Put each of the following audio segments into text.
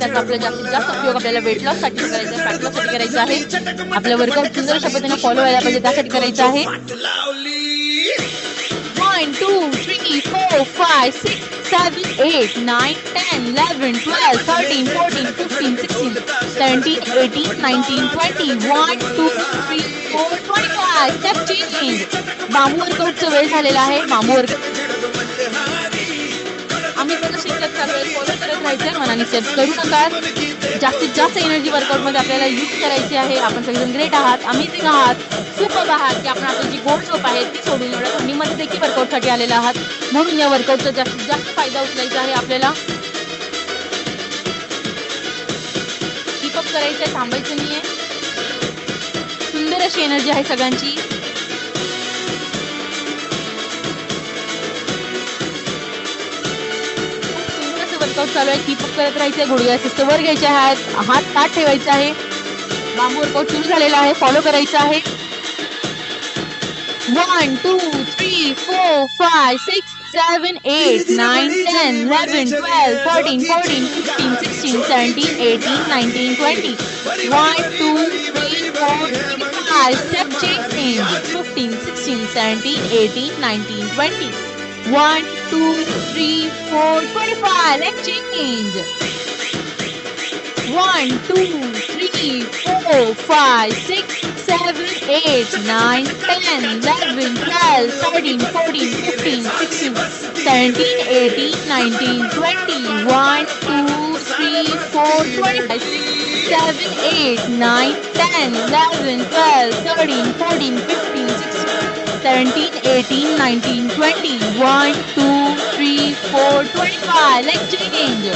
त्याचा आपल्याला जास्तीत जास्त उपयोग आपल्याला वेट लॉससाठी करायचा आहे फॅट लॉससाठी करायचा आहे. आपलं वर्कआउट सुंदर अशा पद्धतीने फॉलो व्हायला पाहिजे त्यासाठी करायचं आहे. One two three four five six seven eight nine ten eleven twelve thirteen fourteen fifteen sixteen seventeen eighteen nineteen twenty one two three four twenty five step change बांबू वर्कआउटचं वेळ झालेला आहे. बांबू वर्कआउट आम्ही पण शिकत चालू फॉलो करत राहायचंय मनाने सेट करू नका. जास्तीत जास्त एनर्जी वर्कआउटमध्ये आपल्याला यूज करायची आहे. आपण सगळेजण ग्रेट आहात अमेझिंग आहात सुपर आहात की आपण आपली जी गोड झोप आहे ती सोडून एवढ्या थंडीमध्ये देखील वर्कआउटसाठी आलेला आहात. म्हणून या वर्कआउटचा जास्तीत जास्त फायदा उचलायचा आहे आपल्याला. कीपअप करायचं आहे थांबायचं नाहीये. सुंदर अशी एनर्जी आहे सगळ्यांची. वर्कआउट चालू आहे. कीपअप करत राहायचंय. गुडघ्या शिस्त वर घ्यायचे आहेत. हात ताट ठेवायचा आहे. बांबू वर्कआउट सुरू झालेला आहे. फॉलो करायचं आहे. One two three four five six seven eight nine ten eleven twelve fourteen fourteen fifteen sixteen seventeen eighteen nineteen twenty one two three four five step change fifteen sixteen seventeen eighteen nineteen twenty one two, three, four, twenty-five. Let's change. One, two, three, four, five, six, seven, eight, nine, ten, eleven, twelve, thirteen, fourteen, fifteen, sixteen, seventeen, eighteen, nineteen, twenty. One, two, three, four, twenty-five, six, seven, eight, nine, ten, eleven, twelve, thirteen, fourteen, fifteen, sixteen. 17, 18, 19, 20. 1, 2, 3, 4, 25. Let's change.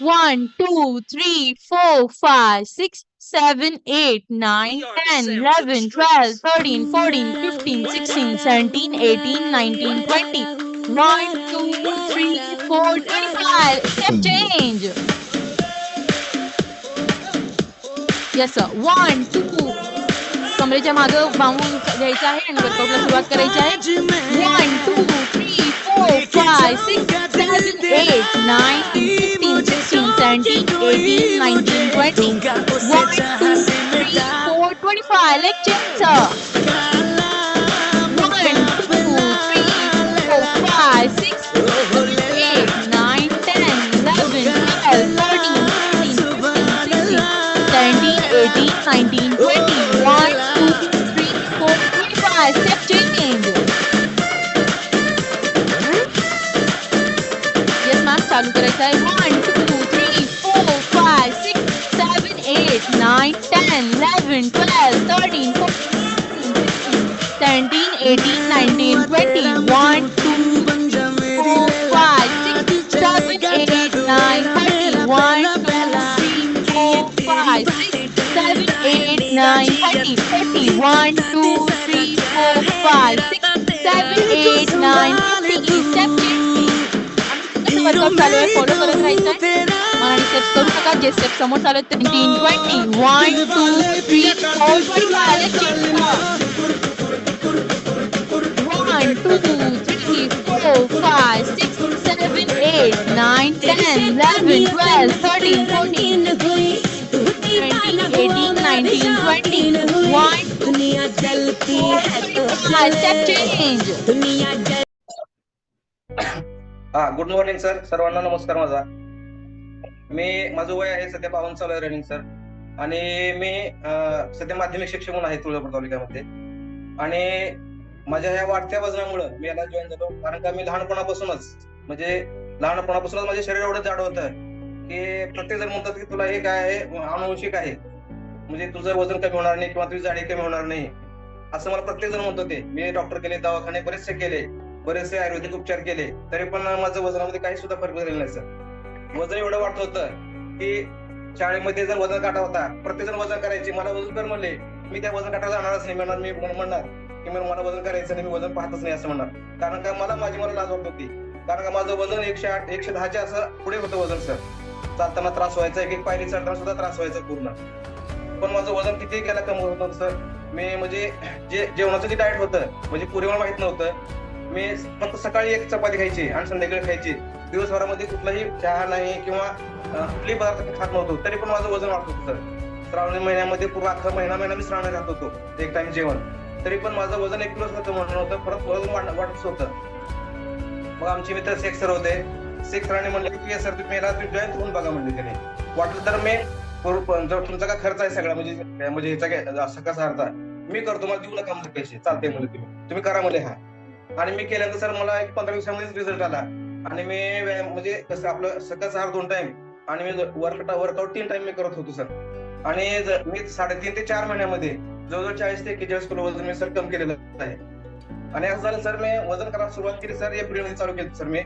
1, 2, 3, 4, 5, 6, 7, 8, 9, 10, 11, 12, 13, 14, 15, 16, 17, 18, 19, 20. 1, 2, 3, 4, 25. Step change. Yes, sir. 1, 2, कमरेच्या मागं बांबून घ्यायचं आहे आणि वर्कआउटला सुरुवात करायची आहे. One two three four five six seven eight nine fifteen sixteen seventeen eighteen nineteen twenty one two three four twenty five leg change one two चालू करायचं आहे one two three four five six seven eight nine ten eleven twelve thirteen seventeen eighteen nineteen twenty one two four five six seven eight nine thirty one two three four five six seven, eight, nine, thirty, forty, one, two, three, four, five, six, seven, eight, nine, fifty. Workout चालू आहे follow करत राहायचंय मनाने steps करू नका जे step समोर चालू आहेत nineteen twenty one two three four one two three four five six seven eight nine ten eleven twelve thirteen fourteen eighteen nineteen twenty one दुनिया जलती है तो स्टेप चेंज दुनिया हा गुड मॉर्निंग सर सर्वांना नमस्कार माझा. मी माझं वय आहे सध्या बावन्न चालू आहे रनिंग सर आणि मी सध्या माध्यमिक शिक्षक म्हणून आहे तुळजापूर तालुक्यामध्ये. आणि माझ्या ह्या वाढत्या वजनामुळं मी याला जॉईन झालो. कारण का मी लहानपणापासूनच म्हणजे लहानपणापासूनच माझे शरीर एवढं जाड होतं की प्रत्येक जण म्हणतात की तुला हे काय आहे? अनुवंशिक आहे. म्हणजे तुझं वजन कमी होणार नाही किंवा तुझी जाडी कमी होणार नाही. असं मला प्रत्येक जण म्हणतो ते मी डॉक्टर केले दवाखाने बरेचसे केले. बरेचसे आयुर्वेदिक उपचार केले तरी पण माझं वजनामध्ये काही सुद्धा फरक झालेला नाही सर. वजन एवढं वाढत होतं की शाळेमध्ये जर वजन काटा होता प्रत्येक जण वजन करायचे. मला वजन कर म्हणले मी त्या वजन काटा जाणारच नाही म्हणणार मी म्हणणार की मला मला वजन करायचं नाही मी वजन पाहतच नाही असं म्हणणार. कारण का मला माझी मला लाज वाटत होती. कारण का माझं वजन एकशे आठ एकशे दहाच्या असं पुढे होतं वजन सर. चालताना त्रास व्हायचा एक एक पायरी चढताना सुद्धा त्रास व्हायचा पूर्ण. पण माझं वजन किती गेला कमी होत सर. मी म्हणजे जे जेवणाचं जे डाएट होतं म्हणजे पुरे माहीत नव्हतं मी फक्त सकाळी एक चपाती खायची आणि संध्याकाळी खायची. दिवसभरामध्ये कुठलाही चहा नाही किंवा कुठली कुठलेही पदार्थ खात नव्हतो. तरी पण माझं वजन वाढत होतं श्रावण महिन्यामध्ये पूर्ण अख्खा महिना महिना मी श्रावण राहत होतो एक टाइम जेवण. तरी पण माझं वजन एक किलो होतं म्हणून होतं परत वजन वाढत होतं. मग आमचे मित्र शेख सर होते. शेख सरांनी म्हणले की सर तुम्ही याला तुम्ही जॉईन होऊन बघा म्हणले त्याने. वाटलं तर मी जर तुमचा काय खर्च आहे सगळा म्हणजे म्हणजे ह्याचा काय असं अर्थ मी करतो मला देऊ नका म्हणजे पैसे. चालते म्हणजे तुम्ही. तुम्ही करा म्हणजे हा. आणि मी केल्यानंतर सर मला एक पंधरा दिवसामध्येच रिझल्ट आला. आणि मी व्यायाम म्हणजे कसं आपलं सकाळ आहार दोन टाइम आणि मी वर्कआउट वर्कआउट तीन टाइम मी करत होतो सर. आणि मी साडेतीन ते चार महिन्यामध्ये जवळजवळ चाळीस ते एकेचाळीस किलो वजन मी सर कम केलेलं आहे. आणि असं झालं सर मी वजन करायला सुरुवात केली सर एप्रिलमध्ये चालू केली सर मी.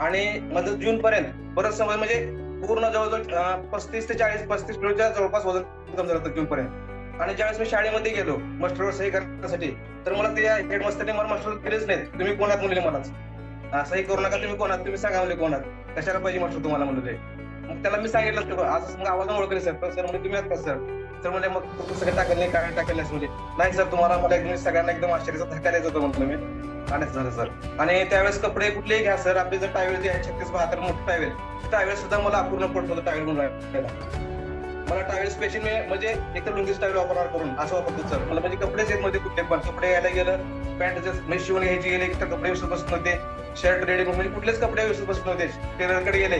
आणि माझं जून पर्यंत परत समज म्हणजे पूर्ण जवळजवळ पस्तीस ते चाळीस पस्तीस किलोच्या जवळपास वजन कम झालं होतं जून पर्यंत. आणि ज्यावेळेस मी शाळेमध्ये गेलो मास्टरवर सही करण्यासाठी तर मला ते हेडमास्टरने मला मास्टर केलेच नाही तुम्ही कोणात म्हणले मलाच असंही सही करू नका तुम्ही कोणात तुम्ही सांगा म्हणले कोणात. कशाला पाहिजे मास्टर तुम्हाला म्हणले मग त्याला मी सांगितलं तर आज मग आवाज ओळखले सर. सर म्हणजे तुम्ही आता सर? तर म्हणजे मग तू सगळं टाकलं नाही काय टाकलं म्हणजे नाही सर तुम्हाला मला एकदम सगळ्यांना एकदम आश्चर्याचा धक्का द्यायचा होतं म्हटलं मी. आणि झालं सर. आणि त्यावेळेस कपडे कुठलेही घ्या सर. आपले जर टावेल जे आहे छत्तीस बहात्तर मोठं टावेल टावेल सुद्धा मला अपूर्ण पडत होतं टावेल म्हणून मला टावेल स्पेशल म्हणजे एक तर लुंगीच टावेल वापरणार करून असं वापरतो सर मला म्हणजे कपडेच येत मध्ये कुठले पण कपडे यायला गेलं पॅन्ट म्हणजे शिवून घ्यायची गेले तर कपडे व्यवस्थित बसत नव्हते शर्ट रेडी म्हणजे कुठलेच कपडे व्यवस्थित बसत नव्हते. टेलरकडे गेले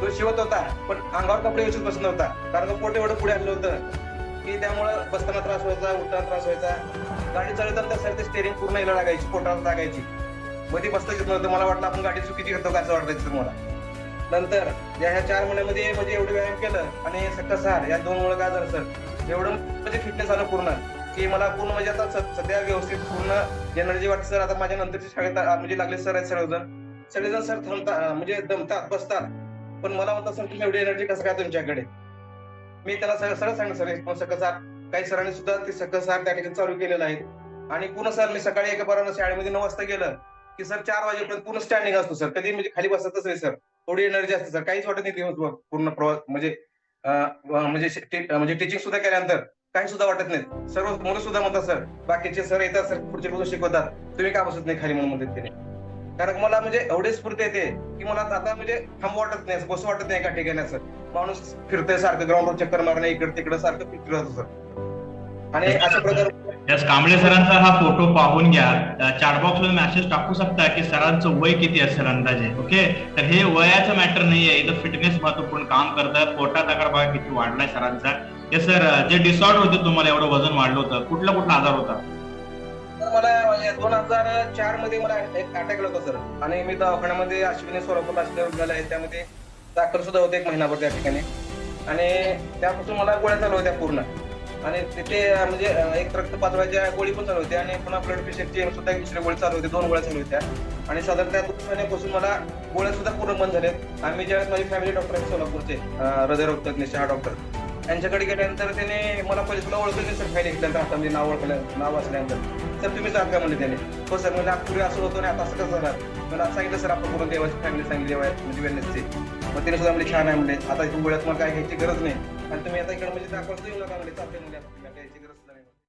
तो शिवत होता पण अंगावर कपडे व्यवस्थित बसत नव्हता कारण का पोट एवढं पुढे आणलं होतं. की त्यामुळं बसताना त्रास व्हायचा उठताना त्रास व्हायचा. गाडी चालवताना त्यासाठी स्टेरिंग पूर्ण यायला लागायची पोटाला लागायची. मध्ये बसता येत नव्हतं मला वाटलं आपण गाडी चुकीची घेतो का असं वाटायचं मला. नंतर या ह्या चार महिन्यामध्ये म्हणजे एवढं व्यायाम केलं आणि सकाळ या दोन मुळे काय झालं सर एवढं म्हणजे फिटनेस आलं पूर्ण की मला पूर्ण म्हणजे आता सध्या व्यवस्थित पूर्ण एनर्जी वाटते सर. आता माझ्या नंतरच्या शाळेत म्हणजे लागले सर आहेत सर्वजण सगळेजण सर थांबतात म्हणजे दमतात बसतात. पण मला म्हणतात सर तुम्ही एवढी एनर्जी कसं काय तुमच्याकडे? मी त्याला सर सरळ सांगितलं सर पण सकस काही सरांनी सुद्धा ते सकस त्या ठिकाणी चालू केलेलं आहे. आणि पूर्ण सर मी सकाळी एका बारा शाळेमध्ये नऊ वाजता गेलं की सर चार वाजेपर्यंत पूर्ण स्टँडिंग असतो सर. कधी म्हणजे खाली बसतच नाही सर. थोडी एनर्जी असते सर काहीच वाटत नाही दिवसभर. पूर्ण प्रवास म्हणजे म्हणजे म्हणजे टीचिंग सुद्धा केल्यानंतर काही सुद्धा वाटत नाही. सर्व मुलं सुद्धा म्हणतात सर बाकीचे सर येतात सर पुढचे लोक शिकवतात. तुम्ही का बसत नाही खाली? म्हणून म्हणतात त्याने कारण मला म्हणजे एवढे स्फूर्ती येते की मला आता म्हणजे थांब वाटत नाही बस बसू वाटत नाही एका ठिकाणी असं माणूस फिरतोय सारखं ग्राउंडवर चक्कर मारणे इकडे तिकडे सारखं फिरत सर. आणि अशा प्रकारे त्याच कांबळे सरांचा हा फोटो पाहून घ्या. चॅटबॉक्समध्ये मॅसेज टाकू शकता की सरांचं वय किती असेल अंदाजे ओके तर हे वयाचं मॅटर नाहीये. इथं फिटनेस महत्त्वपूर्ण काम करतात पोटात आकार बघा किती वाढलाय सरांचा. हे सर जे डिसऑर्डर होते तुम्हाला एवढं वजन वाढलं होतं. कुठला कुठला आजार होता? तर मला म्हणजे दोन हजार चारमध्ये मला अटॅक होता सर आणि मी दवाखान्यामध्ये अश्विनी स्वरूपात असल्यावर रुग्णालय आहे. त्यामध्ये दाखल सुद्धा होते एक महिनाभर त्या ठिकाणी. आणि त्यापासून मला गोळ्या चालू होत्या पूर्ण. आणि तिथे म्हणजे एक रक्त पातळाच्या गोळी पण चालू होती आणि पुन्हा ब्लड प्रेशरची सुद्धा एक गोळी चालू होती. दोन गोळ्या चालू होत्या. आणि साधारण त्या दोन महिन्यापासून मला गोळ्या सुद्धा पूर्ण बंद झाल्यात. आम्ही ज्यावेळेस माझी फॅमिली डॉक्टर आहेत सोलापूरचे हृदयरोग तज्ञ शहा डॉक्टर यांच्याकडे गेल्यानंतर त्याने मला पहिले तुला ओळखलं नाही सर फाईल घेतल्यानंतर आता म्हणजे नाव ओळखलं नाव असल्यानंतर. सर तुम्ही आहात का म्हणले त्याने? हो सर म्हणजे पूर्वी असं होतो आणि आता असं कसं झालं मला सांगितलं सर आपण पूर्ण देवाची फॅमिली सांगितली देवा म्हणजे वेलनेसची मग तिने सुद्धा म्हणजे छान आहे म्हणजे आता इथून गोळ्या तुम्हाला काय घ्यायची गरज नाही. आणि तुम्ही आता इकडे म्हणजे दाखवतो येऊ नका म्हणजे चालते म्हणजे